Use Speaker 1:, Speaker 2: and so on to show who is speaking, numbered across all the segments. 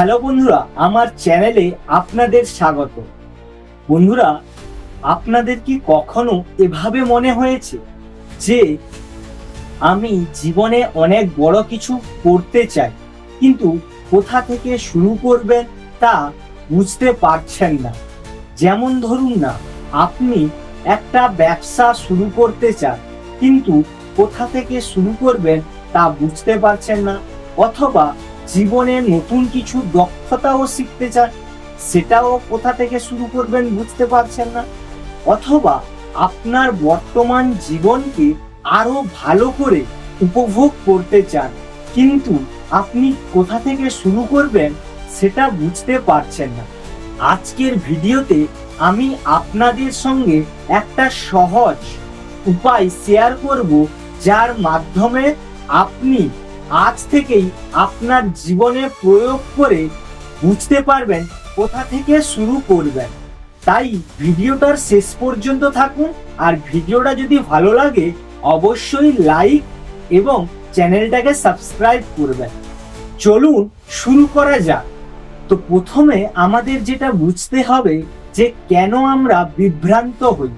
Speaker 1: Hello বন্ধুরা, আমার চ্যানেলে আপনাদের স্বাগত। বন্ধুরা, আপনাদের কি কখনো এভাবে মনে হয়েছে যে আমি জীবনে অনেক বড় কিছু করতে চাই, কিন্তু কোথা থেকে শুরু করবেন তা বুঝতে পারছেন না? যেমন ধরুন না, আপনি একটা ব্যবসা শুরু করতে চান, কিন্তু কোথা থেকে শুরু করবেন তা বুঝতে পারছেন না, অথবা জীবনে নতুন কিছু দক্ষতাও শিখতে চান, সেটাও কোথা থেকে শুরু করবেন বুঝতে পারছেন না? অথবা আপনার বর্তমান জীবনকে আরও ভালো করে উপভোগ করতে চান, কিন্তু আপনি কোথা থেকে শুরু করবেন সেটা বুঝতে পারছেন না। আজকের ভিডিওতে আমি আপনাদের সঙ্গে একটা সহজ উপায় শেয়ার করব, যার মাধ্যমে আপনি আজ থেকেই আপনার জীবনে প্রয়োগ করে বুঝতে পারবেন কোথা থেকে শুরু করবেন। তাই ভিডিওটার শেষ পর্যন্ত থাকুন আর ভিডিওটা যদি ভালো লাগে, অবশ্যই লাইক এবং চ্যানেলটাকে সাবস্ক্রাইব করবেন। চলুন শুরু করা যাক। তো প্রথমে আমাদের যেটা বুঝতে হবে যে কেন আমরা বিভ্রান্ত হই।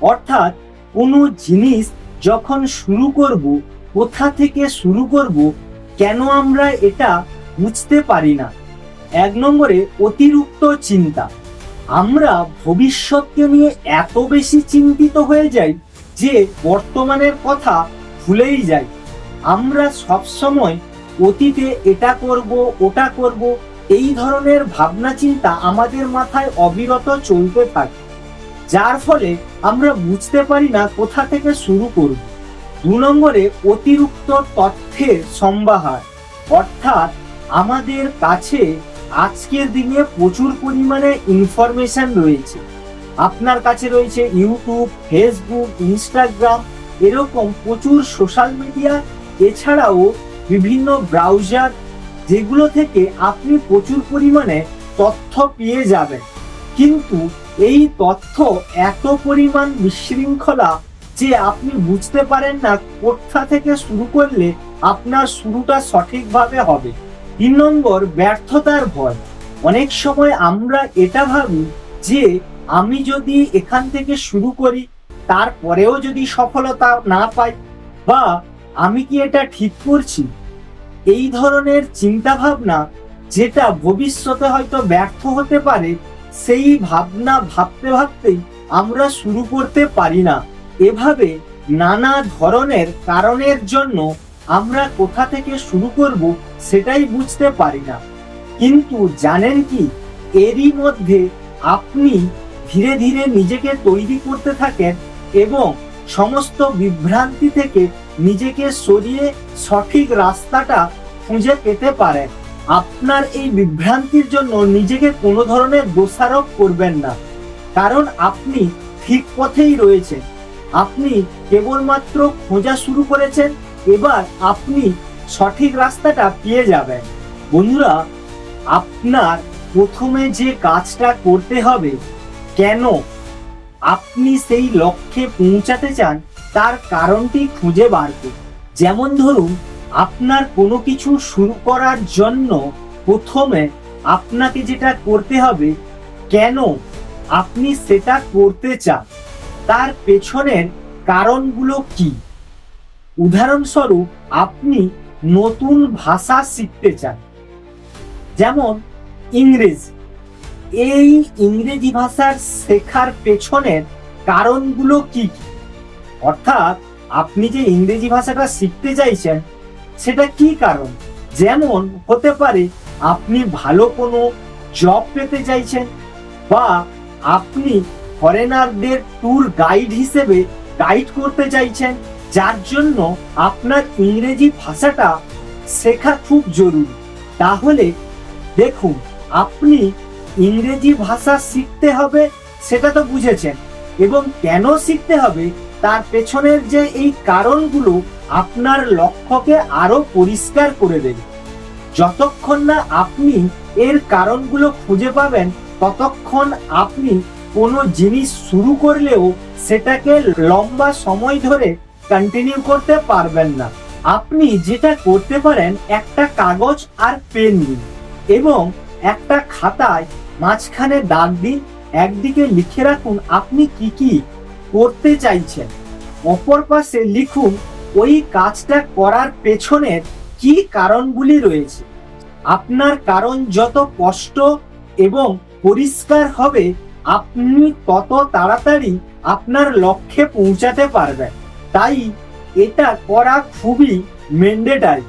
Speaker 1: অর্থাৎ কোনো জিনিস যখন শুরু করব কোথা থেকে শুরু করব, কেন আমরা এটা বুঝতে পারি না। এক নম্বরে অতিরিক্ত চিন্তা। আমরা ভবিষ্যৎকে নিয়ে এত বেশি চিন্তিত হয়ে যাই যে বর্তমানের কথা ভুলেই যাই। আমরা সব সময় অতীতে এটা করব, ওটা করব, এই ধরনের ভাবনা চিন্তা আমাদের মাথায় অবিরত চলতে থাকে, যার ফলে আমরা বুঝতে পারি না কোথা থেকে শুরু করব। দু নম্বরে অতিরিক্ত তথ্যের সম্বাহার অর্থাৎ আমাদের কাছে আজকের দিনে প্রচুর পরিমাণে ইনফরমেশন রয়েছে। আপনার কাছে রয়েছে ইউটিউব ফেসবুক ইনস্টাগ্রাম এরকম প্রচুর সোশ্যাল মিডিয়া এছাড়াও বিভিন্ন ব্রাউজার যেগুলো থেকে আপনি প্রচুর পরিমাণে তথ্য পেয়ে যাবেন। কিন্তু এই তথ্য এত পরিমাণ বিশৃঙ্খলা যে আপনি বুঝতে পারেন না কোথা থেকে শুরু করলে আপনার শুরুটা সঠিকভাবে হবে। তিন নম্বর, ব্যর্থতার ভয়। অনেক সময় আমরা এটা ভাবি যে আমি যদি এখান থেকে শুরু করি, তারপরেও যদি সফলতা না পাই বা আমি কি এটা ঠিক করছি? এই ধরনের চিন্তা ভাবনা যেটা ভবিষ্যতে হয়তো ব্যর্থ হতে পারে, সেই ভাবনা ভাবতে ভাবতেই আমরা শুরু করতে পারি না। এভাবে নানা ধরনের কারণের জন্য আমরা কোথা থেকে শুরু করব সেটাই বুঝতে পারি না। কিন্তু জানেন কি, এরই মধ্যে আপনি ধীরে ধীরে নিজেকে তৈরি করতে থাকেন এবং সমস্ত বিভ্রান্তি থেকে নিজেকে সরিয়ে সঠিক রাস্তাটা খুঁজে পেতে পারেন। আপনার এই বিভ্রান্তির জন্য নিজেকে কোনো ধরনের দোষারোপ করবেন না। কারণ আপনি ঠিক পথেই রয়েছেন। আপনি কেবলমাত্র খোঁজা শুরু করেছেন, এবার আপনি সঠিক রাস্তাটা পেয়ে যাবেন। বন্ধুরা, আপনার প্রথমে যে কাজটা করতে হবে, কেন আপনি সেই লক্ষ্যে পৌঁছাতে চান, তার কারণটি খুঁজে বার করুন। যেমন ধরুন, আপনার কোনো কিছু শুরু করার জন্য প্রথমে আপনাকে যেটা করতে হবে, কেন আপনি সেটা করতে চান? তার পেছনের কারণগুলো কি? উদাহরণস্বরূপ, আপনি নতুন ভাষা শিখতে চান। যেমন ইংরেজি। এই ইংরেজি ভাষার শেখার পেছনের কারণগুলো কি কি? অর্থাৎ, আপনি যে ইংরেজি ভাষাটা শিখতে চাইছেন, সেটা কি কারণ? যেমন হতে পারে, আপনি ভালো কোনো জব পেতে চাইছেন বা আপনি ফরেনারদের ট্যুর গাইড হিসেবে গাইড করতে চাইছেন, যার জন্য আপনার ইংরেজি ভাষাটা শেখা খুব জরুরি। তাহলে দেখুন, আপনি ইংরেজি ভাষা শিখতে হবে, সেটা তো বুঝেছেন, এবং কেন শিখতে হবে, তার পেছনের যে এই কারণগুলো আপনার লক্ষ্যকে আরও পরিষ্কার করে দেবে। যতক্ষণ না আপনি এর কারণগুলো খুঁজে পাবেন, ততক্ষণ আপনি কোনো জিনিস শুরু করলেও সেটাকে লম্বা সময় ধরে কন্টিনিউ করতে পারবেন না। আপনি যেটা করতে পারেন, একটা কাগজ আর পেন নিন এবং একটা খাতায় মাঝখানে দাগ দিন, একদিকে লিখে রাখুন আপনি কি কি করতে চাইছেন। অপর পাশে লিখুন, ওই কাজটা করার পেছনের কি কারণগুলি রয়েছে? আপনার কারণ যত কষ্ট এবং পরিষ্কার হবে আপনি কত তাড়াতাড়ি আপনার লক্ষ্যে পৌঁছাতে পারবেন। তাই এটা করা খুবই ম্যান্ডেটারি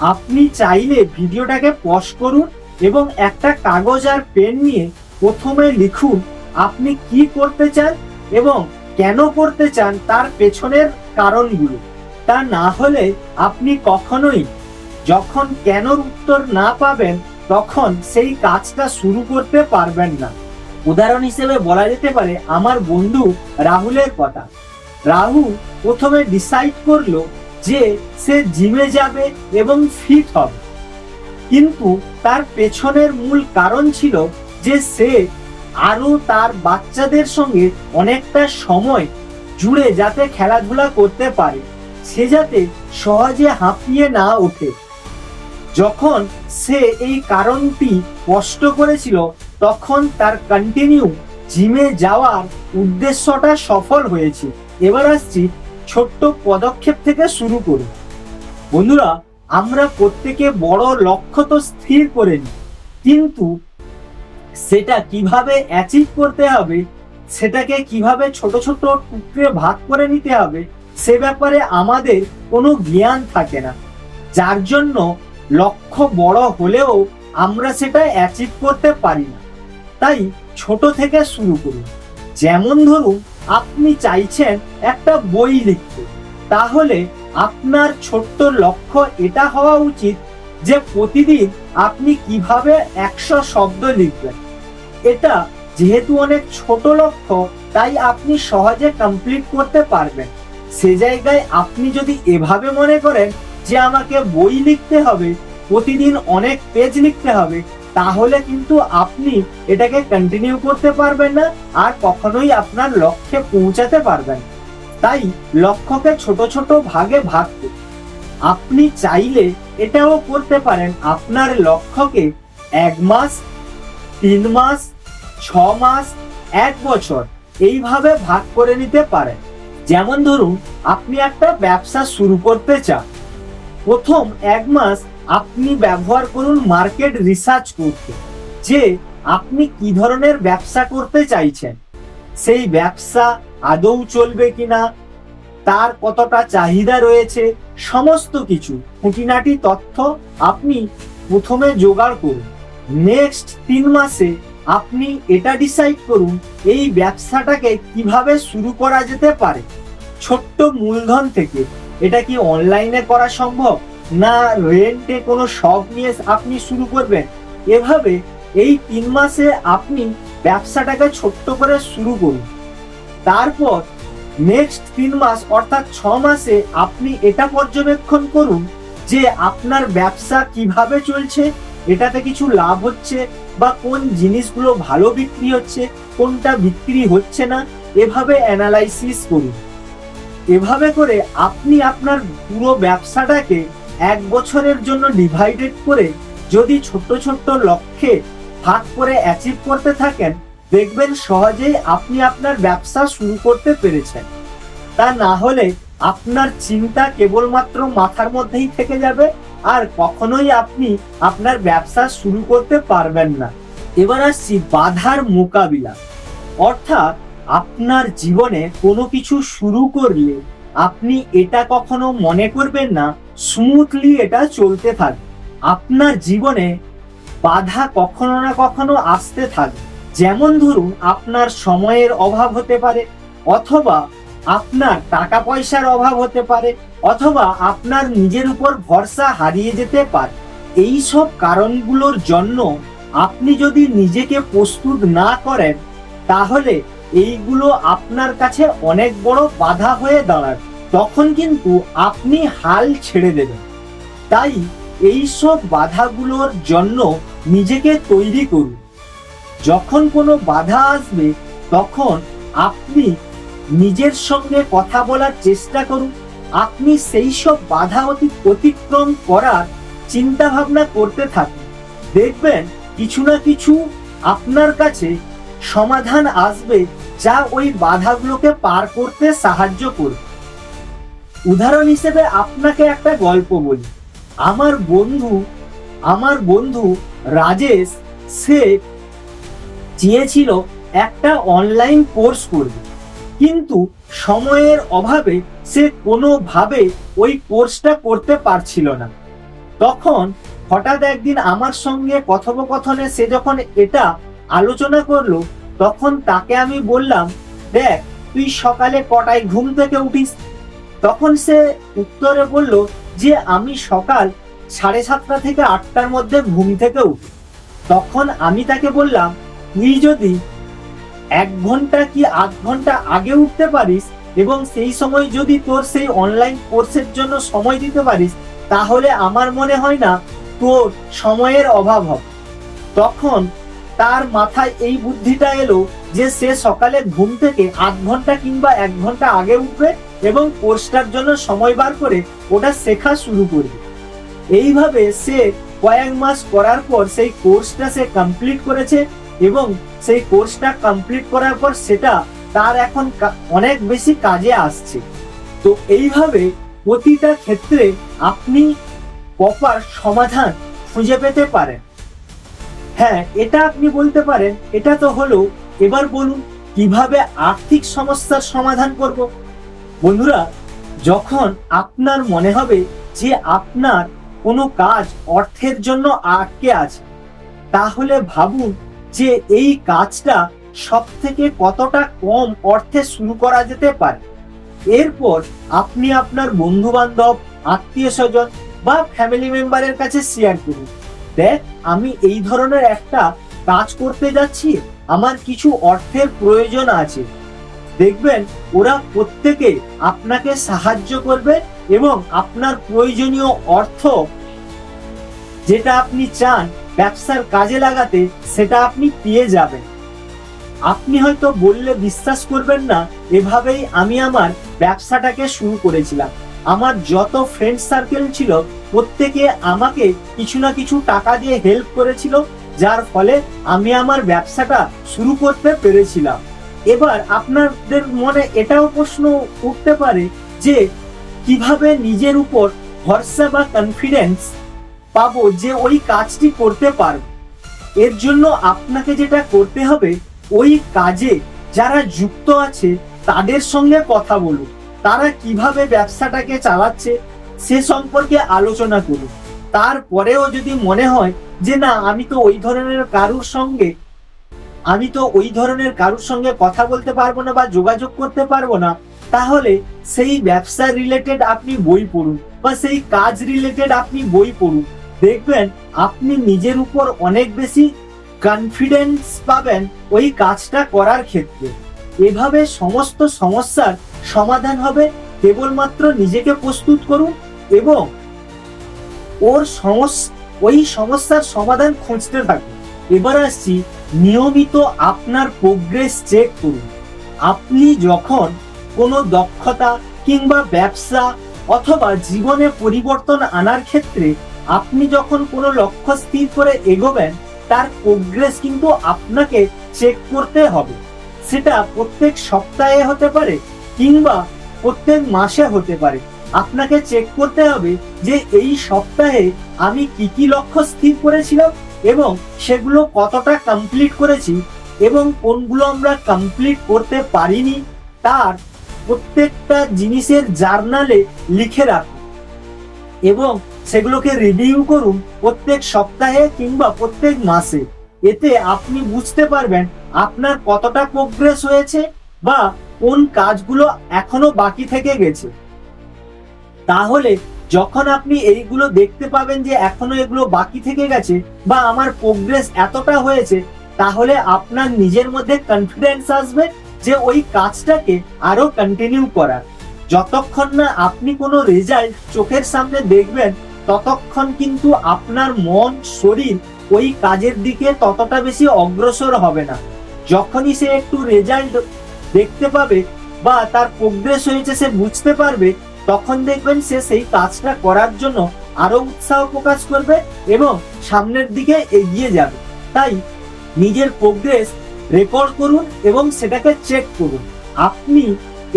Speaker 1: আপনি চাইলে ভিডিওটাকে পজ করুন এবং একটা কাগজ আর পেন নিয়ে প্রথমে লিখুন আপনি কি করতে চান এবং কেন করতে চান তার পেছনের কারণগুলো। তা না হলে আপনি কখনোই যখন কেনর উত্তর না পাবেন তখন সেই কাজটা শুরু করতে পারবেন না। উদাহরণ হিসেবে বলা যেতে পারে আমার বন্ধু রাহুলের কথা। রাহুল প্রথমে ডিসাইড করল যে সে জিমে যাবে এবং ফিট হবে। কিন্তু তার পেছনের মূল কারণ ছিল যে সে আরও তার বাচ্চাদের সঙ্গে অনেকটা সময় জুড়ে যাতে খেলাধুলা করতে পারে। সে যাতে সহজে হাঁপিয়ে না ওঠে। যখন সে এই কারণটি স্পষ্ট করেছিল তখন তার কন্টিনিউ জিমে যাওয়ার উদ্দেশ্যটা সফল হয়েছে। এবার আসছি ছোট্ট পদক্ষেপ থেকে শুরু করুন বন্ধুরা, আমরা প্রত্যেকে বড় লক্ষ্য তো স্থির করে নিই, কিন্তু সেটা কীভাবে অ্যাচিভ করতে হবে, সেটাকে কীভাবে ছোট ছোট টুকরে ভাগ করে নিতে হবে, সে ব্যাপারে আমাদের কোনো জ্ঞান থাকে না। যার জন্য লক্ষ্য বড় হলেও আমরা সেটা অ্যাচিভ করতে পারি না। তাই ছোট থেকে শুরু করুন। যেমন ধরুন, আপনি চাইছেন একটা বই লিখতে। তাহলে আপনার ছোট্ট লক্ষ্য এটা হওয়া উচিত যে প্রতিদিন আপনি কীভাবে একশো শব্দ লিখবেন। এটা যেহেতু অনেক ছোট লক্ষ্য, তাই আপনি সহজে কমপ্লিট করতে পারবেন। সে জায়গায় আপনি যদি এভাবে মনে করেন যে আমাকে বই লিখতে হবে, প্রতিদিন অনেক পেজ লিখতে হবে তাহলে কিন্তু আপনি এটাকে কন্টিনিউ করতে পারবেন না আর কখনোই আপনার লক্ষ্যে পৌঁছাতে পারবেন। তাই লক্ষ্যকে ছোট ছোট ভাগে ভাগ করুন। আপনি চাইলে এটাও করতে পারেন, আপনার লক্ষ্যকে এক মাস, তিন মাস, ছ মাস, এক বছর এইভাবে ভাগ করে নিতে পারেন। যেমন ধরুন, আপনি একটা ব্যবসা শুরু করতে চান। প্রথম এক মাস আপনি ব্যবহার করুন মার্কেট রিসার্চ করতে, যে আপনি কি ধরনের ব্যবসা করতে চাইছেন? সেই ব্যবসা আদৌ চলবে কিনা? তার কতটা চাহিদা রয়েছে? সমস্ত কিছু, খুঁটিনাটি তথ্য আপনি প্রথমে জোগাড় করুন। নেক্সট তিন মাসে আপনি এটা ডিসাইড করুন, এই ব্যবসাটাকে কীভাবে শুরু করা যেতে পারে। ছোট্ট মূলধন থেকে, এটা কি অনলাইনে করা সম্ভব? না রেন্টে কোনো শখ নিয়ে আপনি শুরু করবেন। এভাবে এই তিন মাসে আপনি ব্যবসাটাকে ছোট্ট করে শুরু করুন। তারপর নেক্সট তিন মাস অর্থাৎ ছ মাসে আপনি এটা পর্যবেক্ষণ করুন যে আপনার ব্যবসা কীভাবে চলছে, এটাতে কিছু লাভ হচ্ছে বা কোন জিনিসগুলো ভালো বিক্রি হচ্ছে, কোনটা বিক্রি হচ্ছে না, এভাবে অ্যানালাইসিস করুন। এভাবে করে আপনি আপনার পুরো ব্যবসাটাকে এক বছরের জন্য ডিভাইডেড করে যদি ছোট্ট ছোট্ট লক্ষ্যে ভাগ করে অ্যাচিভ করতে থাকেন, দেখবেন সহজেই আপনি আপনার ব্যবসা শুরু করতে পেরেছেন। তা না হলে আপনার চিন্তা কেবলমাত্র মাথার মধ্যেই থেকে যাবে আর কখনোই আপনি আপনার ব্যবসা শুরু করতে পারবেন না। এবার আসছি বাধার মোকাবিলা। অর্থাৎ আপনার জীবনে কোনো কিছু শুরু করলে আপনি এটা কখনো মনে করবেন না স্মুথলি এটা চলতে থাকবে। আপনার জীবনে বাধা কখনো না কখনো আসতে থাকবে। যেমন ধরুন, আপনার সময়ের অভাব হতে পারে, অথবা আপনার টাকা পয়সার অভাব হতে পারে, অথবা আপনার নিজের উপর ভরসা হারিয়ে যেতে পারে। এই সব কারণগুলোর জন্য আপনি যদি নিজেকে প্রস্তুত না করেন, তাহলে এইগুলো আপনার কাছে অনেক বড় বাধা হয়ে দাঁড়াবে তখন কিন্তু আপনি হাল ছেড়ে দেবেন। তাই এই সব বাধাগুলোর জন্য নিজেকে তৈরি করুন। যখন কোনো বাধা আসবে, তখন আপনি নিজের সঙ্গে কথা বলার চেষ্টা করুন। আপনি সেই সব বাধা অতি, অতিক্রম করার চিন্তা ভাবনা করতে থাকুন। দেখবেন কিছু না কিছু আপনার কাছে সমাধান আসবে যা ওই বাধাগুলোকে পার করতে সাহায্য করবে। উদাহরণ হিসেবে আপনাকে একটা গল্প বলি। আমার বন্ধু আমার বন্ধু রাজেশ, সে চেয়েছিল একটা অনলাইন কোর্স করবে। কিন্তু সময়ের অভাবে সে কোনোভাবে ওই কোর্সটা করতে পারছিল না। তখন হঠাৎ একদিন আমার সঙ্গে কথোপকথনে সে যখন এটা আলোচনা করল, তখন তাকে আমি বললাম, দেখ, তুই সকালে কটায় ঘুম থেকে উঠিস? তখন সে উত্তরে বলল যে, আমি সকাল সাড়ে সাতটা থেকে আটটার মধ্যে ঘুম থেকে উঠি। তখন আমি তাকে বললাম, তুই যদি এক ঘণ্টা কি আধ ঘণ্টা আগে উঠতে পারিস এবং সেই সময় যদি তোর সেই অনলাইন কোর্সের জন্য সময় দিতে পারিস, তাহলে আমার মনে হয় না তোর সময়ের অভাব হবে। তখন তার মাথায় এই বুদ্ধিটা এলো যে সে সকালে ঘুম থেকে আধ ঘণ্টা কিংবা এক ঘণ্টা আগে উঠবে এবং কোর্সটার জন্য সময় বার করে ওটা শেখা শুরু করবে। এইভাবে সে কয়েক মাস করার পর সেই কোর্সটা সে কমপ্লিট করেছে এবং সেই কোর্সটা কমপ্লিট করার পর সেটা তার এখন অনেক বেশি কাজে আসছে। তো এইভাবে প্রতিটা ক্ষেত্রে আপনি প্রপার সমাধান খুঁজে পেতে পারেন। হ্যাঁ এটা আপনি বলতে পারেন। এটা তো হলো, এবার বলুন, কীভাবে আর্থিক সমস্যার সমাধান করব? বন্ধুরা, যখন আপনার মনে হবে যে আপনার কোনো কাজ অর্থের জন্য আটকে আছে, তাহলে ভাবুন যে এই কাজটা সব থেকে কতটা কম অর্থে শুরু করা যেতে পারে। এরপর আপনি আপনার বন্ধু বান্ধব আত্মীয় স্বজন বা ফ্যামিলি মেম্বারের কাছে শেয়ার করুন। দেখ, আমি এই ধরনের একটা কাজ করতে যাচ্ছি, আমার কিছু অর্থের প্রয়োজন আছে। দেখবেন, ওরা প্রত্যেকে আপনাকে সাহায্য করবে এবং আপনার প্রয়োজনীয় অর্থ যেটা আপনি চান ব্যবসার কাজে লাগাতে, সেটা আপনি পেয়ে যাবেন। আপনি হয়তো বললে বিশ্বাস করবেন না, এভাবেই আমি আমার ব্যবসাটাকে শুরু করেছিলাম। আমার যত ফ্রেন্ড সার্কেল ছিল প্রত্যেকে আমাকে কিছু না কিছু টাকা দিয়ে হেল্প করেছিল, যার ফলে আমি আমার ব্যবসাটা শুরু করতে পেরেছিলাম। এবার আপনাদের মনে এটাও প্রশ্ন উঠতে পারে যে, কীভাবে নিজের উপর ভরসা বা কনফিডেন্স পাবো যে ওই কাজটি করতে পারব? এর জন্য আপনাকে যেটা করতে হবে, ওই কাজে যারা যুক্ত আছে, তাদের সঙ্গে কথা বলুন। তারা কীভাবে ব্যবসাটাকে চালাচ্ছে সে সম্পর্কে আলোচনা করুন তারপরেও যদি মনে হয় যে না, আমি তো ওই ধরনের কারুর সঙ্গে, আমি তো ওই ধরনের কারুর সঙ্গে কথা বলতে পারব না বা যোগাযোগ করতে পারব না, তাহলে সেই ব্যবসা রিলেটেড আপনি বই পড়ুন বা সেই কাজ রিলেটেড আপনি বই পড়ুন। দেখবেন আপনি নিজের উপর অনেক বেশি কনফিডেন্স পাবেন ওই কাজটা করার ক্ষেত্রে। এভাবে সমস্ত সমস্যার সমাধান হবে। কেবলমাত্র নিজেকে প্রস্তুত করুন এবং ওর ওই সমস্যার সমাধান খুঁজতে থাকুন এবার আসছি নিয়মিত আপনার প্রোগ্রেস চেক করুন। আপনি যখন কোনো দক্ষতা কিংবা ব্যবসা অথবা জীবনে পরিবর্তন আনার ক্ষেত্রে আপনি যখন কোনো লক্ষ্য স্থির করে এগোবেন, তার প্রোগ্রেস কিন্তু আপনাকে চেক করতে হবে। সেটা প্রত্যেক সপ্তাহে হতে পারে কিংবা প্রত্যেক মাসে হতে পারে। আপনাকে চেক করতে হবে যে এই সপ্তাহে আমি কি কি লক্ষ্য স্থির করেছিলাম এবং সেগুলো কতটা কমপ্লিট করেছি এবং কোনগুলো আমরা কমপ্লিট করতে পারিনি তার প্রত্যেকটা জিনিসের জার্নালে লিখে রাখুন এবং সেগুলোকে রিভিউ করুন প্রত্যেক সপ্তাহে কিংবা প্রত্যেক মাসে। এতে আপনি বুঝতে পারবেন আপনার কতটা প্রোগ্রেস হয়েছে বা কোন কাজগুলো এখনও বাকি থেকে গেছে। তাহলে যখন আপনি এইগুলো দেখতে পাবেন যে এখনও এগুলো বাকি থেকে গেছে বা আমার প্রোগ্রেস এতটা হয়েছে, তাহলে আপনার নিজের মধ্যে কনফিডেন্স আসবে যে ওই কাজটাকে আরও কন্টিনিউ করার। যতক্ষণ না আপনি কোনো রেজাল্ট চোখের সামনে দেখবেন, ততক্ষণ কিন্তু আপনার মন, শরীর ওই কাজের দিকে ততটা বেশি অগ্রসর হবে না। যখনই সে একটু রেজাল্ট দেখতে পাবে বা তার প্রোগ্রেস হয়েছে সে বুঝতে পারবে তখন দেখবেন সে সেই কাজটা করার জন্য আরও উৎসাহ প্রকাশ করবে এবং সামনের দিকে এগিয়ে যাবে। তাই নিজের প্রোগ্রেস রেকর্ড করুন এবং সেটাকে চেক করুন। আপনি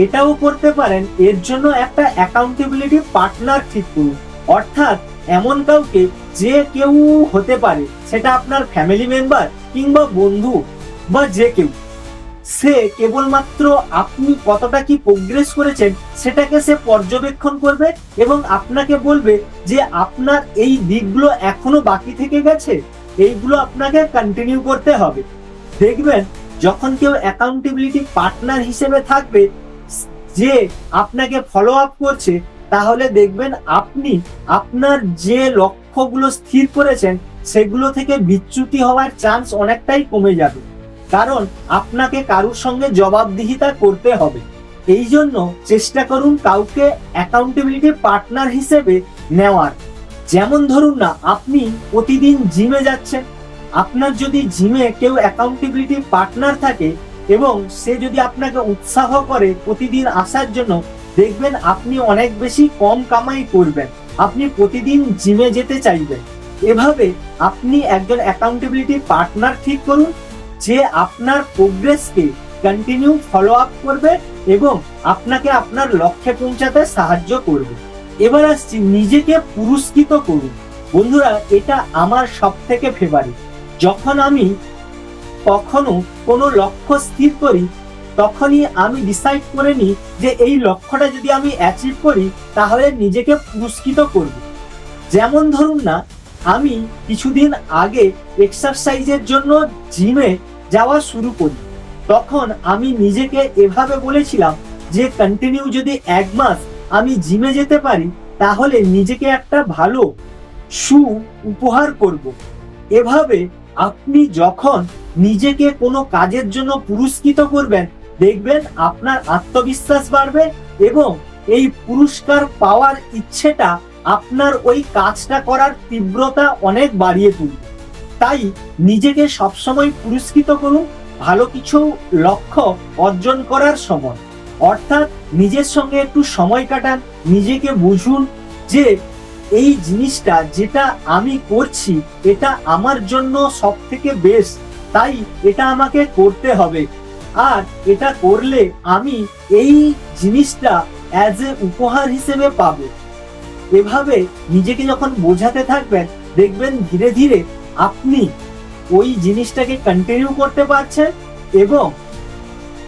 Speaker 1: এটাও করতে পারেন, এর জন্য একটা অ্যাকাউন্টেবিলিটি পার্টনার ঠিক করুন। অর্থাৎ এমন কাউকে যে কেউ হতে পারে, সেটা আপনার ফ্যামিলি মেম্বার কিংবা বন্ধু বা যে কেউ। সে কেবলমাত্র আপনি কতটা কি প্রোগ্রেস করেছেন, সেটাকে সে পর্যবেক্ষণ করবে এবং আপনাকে বলবে যে আপনার এই দিকগুলো এখনও বাকি থেকে গেছে, এইগুলো আপনাকে কন্টিনিউ করতে হবে। দেখবেন, যখন কেউ অ্যাকাউন্টেবিলিটি পার্টনার হিসেবে থাকবে, যে আপনাকে ফলো আপ করছে, তাহলে দেখবেন আপনি আপনার যে লক্ষ্যগুলো স্থির করেছেন, সেগুলো থেকে বিচ্যুতি হওয়ার চান্স অনেকটাই কমে যাবে। কারণ আপনাকে কারুর সঙ্গে জবাবদিহিতা করতে হবে। এই জন্য চেষ্টা করুন কাউকে অ্যাকাউন্টেবিলিটি পার্টনার হিসেবে নেওয়ার। যেমন ধরুন না, আপনি প্রতিদিন জিমে যাচ্ছেন। আপনার যদি জিমে কেউ অ্যাকাউন্টেবিলিটি পার্টনার থাকে এবং সে যদি আপনাকে উৎসাহ করে প্রতিদিন আসার জন্য, দেখবেন আপনি অনেক বেশি কম কামাই করবেন। আপনি প্রতিদিন জিমে যেতে চাইবেন। এভাবে আপনি একজন অ্যাকাউন্টেবিলিটি পার্টনার ঠিক করুন। যে আপনার প্রোগ্রেসকে কন্টিনিউ ফলো আপ করবে এবং আপনাকে আপনার লক্ষ্যে পৌঁছাতে সাহায্য করবে। এবার আসছি নিজেকে পুরস্কৃত করুন। বন্ধুরা, এটা আমার সব থেকে ফেভারিট যখন আমি কখনো কোনো লক্ষ্য স্থির করি, তখনই আমি ডিসাইড করে নিই যে এই লক্ষ্যটা যদি আমি অ্যাচিভ করি, তাহলে নিজেকে পুরস্কৃত করব। যেমন ধরুন না, আমি কিছুদিন আগে এক্সারসাইজের জন্য জিমে যাওয়া শুরু করি। তখন আমি নিজেকে এভাবে বলেছিলাম যে কন্টিনিউ যদি এক মাস আমি জিমে যেতে পারি, তাহলে নিজেকে একটা ভালো শু উপহার করব। এভাবে আপনি যখন নিজেকে কোনো কাজের জন্য পুরস্কৃত করবেন, দেখবেন আপনার আত্মবিশ্বাস বাড়বে এবং এই পুরস্কার পাওয়ার ইচ্ছেটা আপনার ওই কাজটা করার তীব্রতা অনেক বাড়িয়ে তুলবে। তাই নিজেকে সবসময় পুরস্কৃত করুন, ভালো কিছু লক্ষ্য অর্জন করার সময়। অর্থাৎ নিজের সঙ্গে একটু সময় কাটান, নিজেকে বুঝুন যে এই জিনিসটা যেটা আমি করছি, এটা আমার জন্য সব থেকে বেস্ট তাই এটা আমাকে করতে হবে। আর এটা করলে আমি এই জিনিসটা অ্যাজ এ উপহার হিসেবে পাবো। এভাবে নিজেকে যখন বোঝাতে থাকবেন, দেখবেন ধীরে ধীরে আপনি ওই জিনিসটাকে কন্টিনিউ করতে পারছেন এবং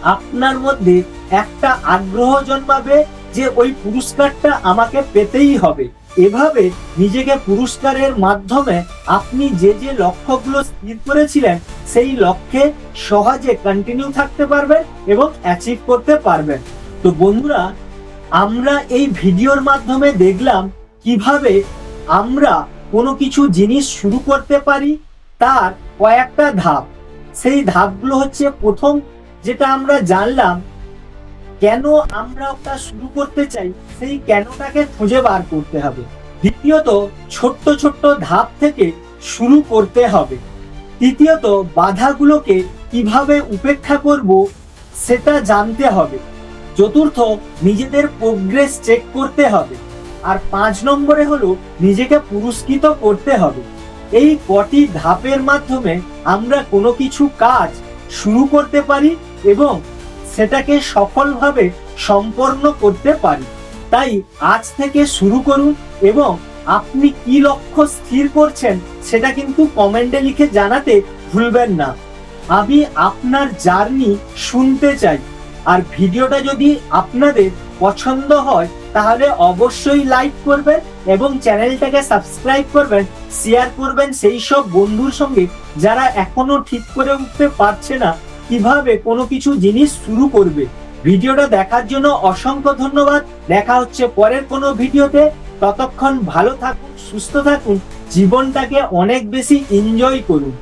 Speaker 1: আপনার মধ্যে একটা আগ্রহ জন্মাবে যে ওই পুরস্কারটা আমাকে পেতেই হবে। এভাবে নিজেকে পুরস্কারের মাধ্যমে আপনি যে যে লক্ষ্যগুলো স্থির করেছিলেন, সেই লক্ষ্যে সহজে কন্টিনিউ থাকতে পারবেন এবং অ্যাচিভ করতে পারবেন। তো বন্ধুরা, আমরা এই ভিডিওর মাধ্যমে দেখলাম কীভাবে আমরা কোনো কিছু জিনিস শুরু করতে পারি, তার কয়েকটা ধাপ। সেই ধাপগুলো হচ্ছে প্রথম যেটা আমরা জানলাম, কেন আমরা ওটা শুরু করতে চাই, সেই কেনটাকে খুঁজে বার করতে হবে। দ্বিতীয়ত, ছোট্ট ছোট্ট ধাপ থেকে শুরু করতে হবে। তৃতীয়ত, বাধাগুলোকে কীভাবে উপেক্ষা করব, সেটা জানতে হবে। চতুর্থ, নিজেদের প্রোগ্রেস চেক করতে হবে। আর পাঁচ নম্বরে হলো নিজেকে পুরস্কৃত করতে হবে। এই কটি ধাপের মাধ্যমে আমরা কোনো কিছু কাজ শুরু করতে পারি এবং সেটাকে সফলভাবে সম্পন্ন করতে পারি। তাই আজ থেকে শুরু করুন এবং আপনি কি লক্ষ্য স্থির করছেন সেটা কিন্তু কমেন্টে লিখে জানাতে ভুলবেন না। আমি আপনার জার্নি শুনতে চাই। আর ভিডিওটা যদি আপনাদের পছন্দ হয় তাহলে অবশ্যই লাইক করবেন এবং চ্যানেলটাকে সাবস্ক্রাইব করবেন শেয়ার করবেন সেই সব বন্ধুর সঙ্গে যারা এখনও ঠিক করে উঠতে পারছে না কীভাবে কোনো কিছু জিনিস শুরু করবে। ভিডিওটা দেখার জন্য অসংখ্য ধন্যবাদ। দেখা হচ্ছে পরের কোনো ভিডিওতে। ততক্ষণ ভালো থাকুন, সুস্থ থাকুন, জীবনটাকে অনেক বেশি এনজয় করুন।